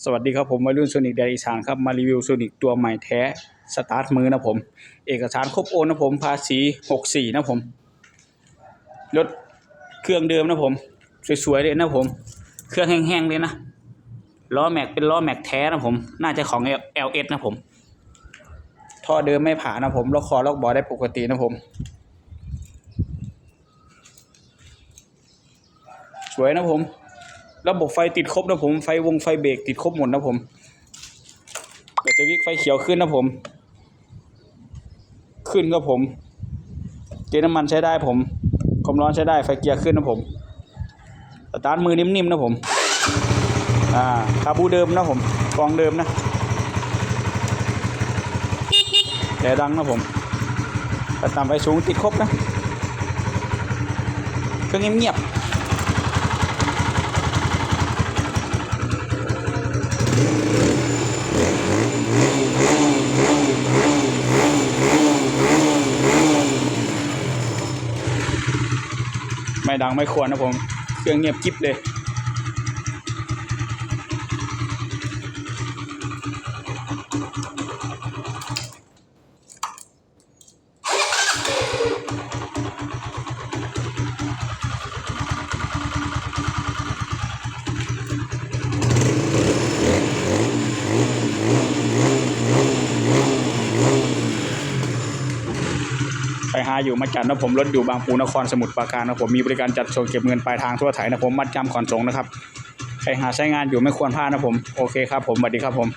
สวัสดีครับผมวัยรุ่นโซนิกแดนอีสานครับ มารีวิวโซนิกตัวใหม่แท้สตาร์ทมือนะผม เอกสารครบโอนนะผมภาษี64นะผมรถเครื่องเดิมนะผม สวยๆเลยนะผม เครื่องแห้งๆเลยนะล้อแม็กเป็นล้อแม็กแท้นะผม น่าจะของ LS นะผม ท่อเดิมไม่ผ่านะผมล็อกคอล็อกบอได้ปกตินะผม สวยนะผม ระบบไฟติดครบนะผมไฟวงไฟเบรกติดครบหมดนะผมเดี๋ยวจะวิกไฟเขียวขึ้นนะผม ขึ้นครับผมเกียร์น้ำมันใช้ได้ผมความร้อนใช้ได้ไฟเกียร์ขึ้นนะผมสตาร์ทมือนิ่มๆนะผมอ่าคาบูเดิมนะผมกองเดิมนะแต่ดังนะผมแต่ต่ำไฟสูงติดครบนะเครื่องเงียบๆ ไม่ดังไม่ควรนะผม เครื่องเงียบกิ๊บเลย ไปหาอยู่มาจัดนะผมรถอยู่บางปูนครสมุทรปราการนะผมมีบริการจัดส่งเก็บเงินปลายทางทั่วไทยนะผมมัดจำขอนส่งนะครับใครหาใช้งานอยู่ไม่ควรพลาดนะผมโอเคครับผมสวัสดีครับผม